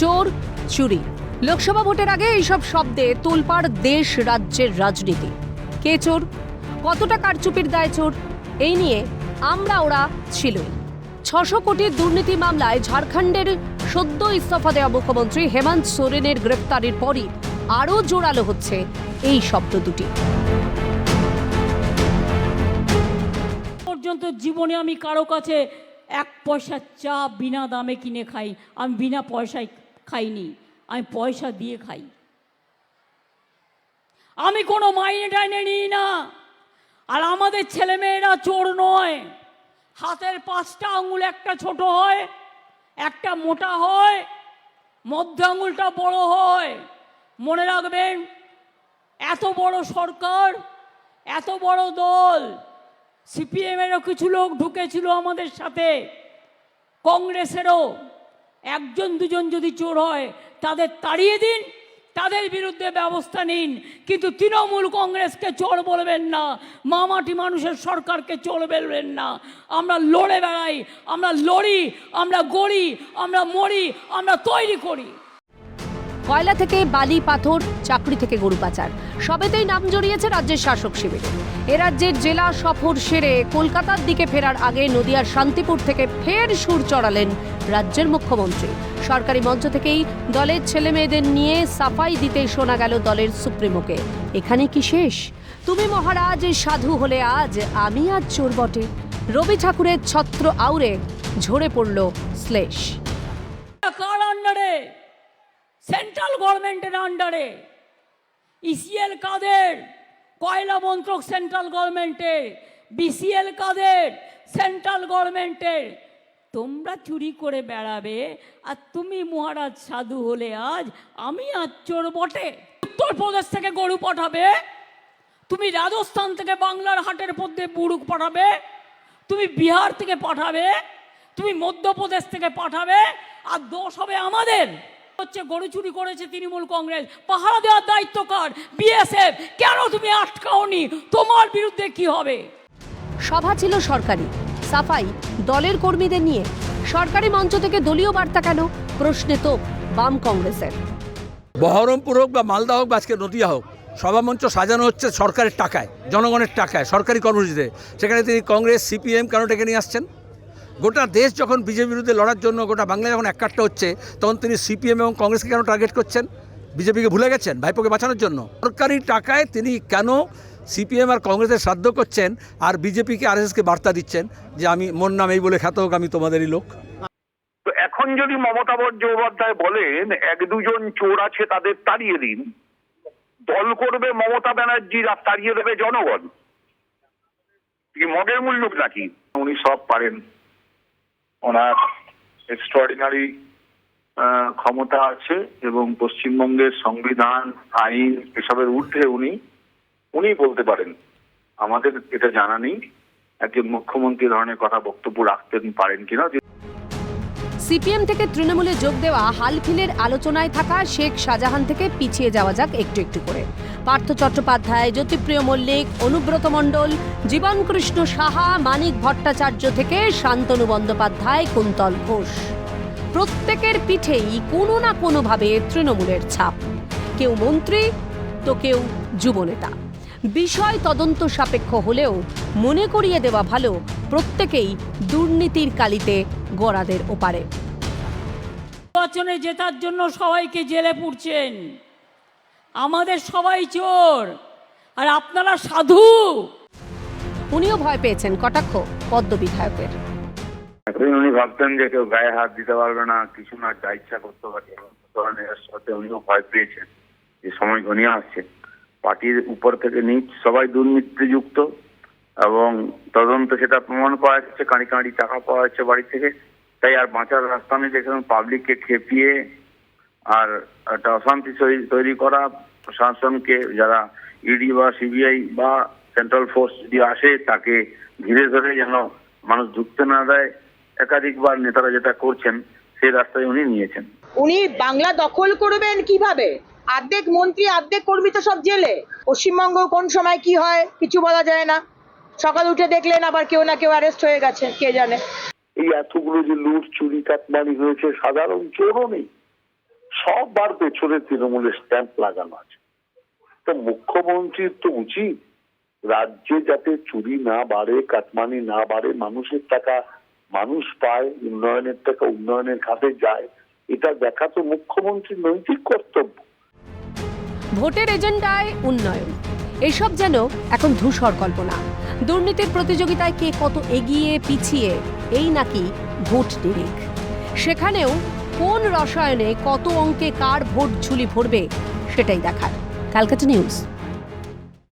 চোর চুরি। লোকসভা ভোটের আগে এইসব শব্দে তোলপাড় দেশ রাজ্যের রাজনীতি। কে চোর? কতটা কারচুপির দায় চোর? এই নিয়ে আমরা ওরা ছিলই। ছশো কোটির দুর্নীতি মামলায় ঝাড়খণ্ডের সদ্য ইস্তফা দেওয়া মুখ্যমন্ত্রী হেমন্ত সোরেনের গ্রেফতারির পরই আরও জোরালো হচ্ছে এই শব্দ দুটি। পর্যন্ত জীবনে আমি কারও কাছে এক পয়সা চা বিনা দামে কিনে খাই। আমি বিনা পয়সায় খাইনি, আমি পয়সা দিয়ে খাই। আমি কোনো মাইনে টাইনে নিই না। আর আমাদের ছেলেমেয়েরা চোর নয়। হাতের পাঁচটা আঙুল একটা ছোট হয়, একটা মোটা হয়, মধ্য আঙুলটা বড় হয়। মনে রাখবেন, এত বড় সরকার, এত বড় দল, সিপিএমেরও কিছু লোক ঢুকেছিল আমাদের সাথে, কংগ্রেসেরও। একজন দুজন যদি চোর হয়, তাদের তাড়িয়ে দিন, তাদের বিরুদ্ধে ব্যবস্থা নিন। কিন্তু তৃণমূল কংগ্রেসকে চোর বলবেন না, মামাটি মানুষের সরকারকে চোর বলবেন না। আমরা লড়ে বেড়াই, আমরা লড়ি, আমরা গড়ি, আমরা মরি, আমরা তৈরি করি। কয়লা থেকে বালি, পাথর, চাকরি থেকে গরু পাচার। সবেতেই নাম জড়িয়েছে রাজ্যের শাসক শিবির। এ রাজ্যের জেলা সফর সেরে কলকাতার দিকে ফেরার আগে নদিয়ার শান্তিপুর থেকে ফের সুর চড়ালেন রাজ্যের মুখ্যমন্ত্রী। সরকারি মঞ্চ থেকেই দলের ছেলে মেয়েদের নিয়ে সাফাই দিতে শোনা গেল দলের সুপ্রিমোকে। এখানে কি শেষ? তুমি মহারাজ, সাধু হলে আজ, আমি আজ চোর বটে। রবি ঠাকুরের ছত্র আউরে ঝরে পড়ল শ্লেষ। কার আন্ডারে সেন্ট্রাল গভর্নমেন্টের আন্ডারে ইসিএল কাদের? কয়লা মন্ত্রক সেন্ট্রাল গভর্নমেন্টের বিসিএল কাদের? সেন্ট্রাল গভর্নমেন্টের তোমরা চুরি করে বেড়াবে আর তুমি মহারাজ সাধু হলে আজ আমি আজ চোর বটে উত্তরপ্রদেশ থেকে গরু পাঠাবে। তুমি রাজস্থান থেকে বাংলার হাটের মধ্যে বুড়ুক পাঠাবে। তুমি বিহার থেকে পাঠাবে। তুমি মধ্যপ্রদেশ থেকে পাঠাবে। আর দোষ হবে আমাদের। হচ্ছে গরু চুরি করেছে তৃণমূল কংগ্রেস। পাহারা দেওয়ার দায়িত্ব কার? বিএসএফ। কেন তুমি আটকাওনি? তোমার বিরুদ্ধে কি হবে? সভা ছিল সরকারি। সাফাই দলের কর্মীদের নিয়ে। সরকারি মঞ্চ থেকে দলীয় বার্তা কেন? প্রশ্নে তো বাম কংগ্রেসের। বহরমপুর হোক বা মালদা হোক বা আজকে নদিয়া হোক সভামঞ্চ সাজানো হচ্ছে সরকারের টাকায় জনগণের টাকায় সরকারি কর্মসূচিতে। সেখানে তিনি কংগ্রেস সিপিএম কেন ডেকে নিয়ে আসছেন? গোটা দেশ যখন বিজেপির বিরুদ্ধে লড়ার জন্য গোটা বাংলা যখন একাট্টা হচ্ছে, তখন তিনি সিপিএম এবং কংগ্রেসকে কেন টার্গেট করছেন? বিজেপিকে ভুলে গেছেন ভাইপোকে বাঁচানোর জন্য? সরকারি টাকায় তিনি কেন সিপিএম আর কংগ্রেসের শ্রাদ্ধ করছেন আর বিজেপিকে আরএসএসকে বার্তা দিচ্ছেন যে আমি মোর নাম এই বলে খ্যাত হোক, আমি তোমাদেরই লোক? তো এখন যদি মমতা বন্দ্যোপাধ্যায় বলেন, এক দুজন চোর আছে তাদের তাড়িয়ে দিন। দল করবে মমতা ব্যানার্জির আর তাড়িয়ে দেবে জনগণ। মগের মূল্য নাকি? উনি সব পারেন। ওনার এক্সট্রাঅর্ডিনারি ক্ষমতা আছে এবং পশ্চিমবঙ্গের সংবিধান, আইন এসবের ঊর্ধ্বে উনি উনি বলতে পারেন। আমাদের এটা জানা নেই। একজন মুখ্যমন্ত্রী ধরনের কথা বক্তব্য রাখতে পারেন কিনা সিপিএম থেকে তৃণমূলে যোগ দেওয়া হালফিলের আলোচনায় থাকা শেখ শাহজাহান থেকে পিছিয়ে যাওয়া যাক একটু একটু করে। পার্থ চট্টোপাধ্যায়, জ্যোতিপ্রিয় মল্লিক, অনুব্রত মণ্ডল, জীবনকৃষ্ণ সাহা, মানিক ভট্টাচার্য থেকে শান্তনু বন্দ্যোপাধ্যায়, কুন্তল ঘোষ। প্রত্যেকের পিঠেই কোনো না কোনোভাবে তৃণমূলের ছাপ। কেউ মন্ত্রী, তো কেউ যুবনেতা। বিষয় তদন্ত সাপেক্ষ হলেও মনে করিয়ে দেওয়া ভালো প্রত্যেকেই দুর্নীতির কালিতে গড়াদের ওপারে। নির্বাচনে জেতার জন্য সবাইকে জেলে পুড়ছেন। আমাদের সবাই চোর। আর আপনারা সাধু। উনিও ভয় পেয়েছেন কটাক্ষ পদ্ম বিধায়কের। এতদিন উনি ভাবতেন যে কেউ গায়ে হাত দিতে পারবে না কিছু না যা ইচ্ছা করতে পারে। ধরনের সাথে উনিও ভয় পেয়েছেন যে সময় ঘনিয়ে আসছে। পার্টির উপর থেকে নিচ সবাই দুর্নীতি যুক্ত এবং তদন্ত সেটা প্রমাণ করা যাচ্ছে, কাঁড়ি কাঁড়ি টাকা পাওয়া যাচ্ছে বাড়ি থেকে। তাই আর বাঁচার রাস্তা নেই যেখানে পাবলিককে খেপিয়ে আর একটা অশান্তি তৈরি- করা, প্রশাসনকে যারা ইডি বা সিবিআই বা সেন্ট্রাল ফোর্স যদি আসে তাকে ধীরে ধরে যেন মানুষ ঢুকতে না দেয়। একাধিকবার নেতারা যেটা করছেন, সেই রাস্তায় উনি নিয়েছেন। উনি বাংলা দখল করবেন কীভাবে? অর্ধেক মন্ত্রী অর্ধেক কর্মী তো সব জেলে। পশ্চিমবঙ্গ কোন সময় কি হয়, কিছু বলা যায় না। সকাল উঠে দেখলেন আবার কেউ না কেউ অ্যারেস্ট হয়ে গেছে কে জানে? এই এতগুলো যে লুট চুরি কাটমারি হয়েছে সাধারণ চোরও নেই। সববার পেছনে তৃণমূলের স্ট্যাম্প লাগানো আছে। তো মুখ্যমন্ত্রীর তো উচিত রাজ্যে যাতে চুরি না বাড়ে কাটমানি না বাড়ে মানুষের টাকা মানুষ পায় উন্নয়নের টাকা উন্নয়নের খাতে যায়। এটা দেখা তো মুখ্যমন্ত্রীর নৈতিক কর্তব্য। ভোটের এজেন্ডায় উন্নয়ন। এসব যেন এখন ধূসর কল্পনা। দুর্নীতির প্রতিযোগিতায় কে কত এগিয়ে পিছিয়ে, এই নাকি ভোট ডিরিক সেখানেও কোন রসায়নে কত অঙ্কে কার ভোট ঝুলি ভরবে, সেটাই দেখার। Calcutta news.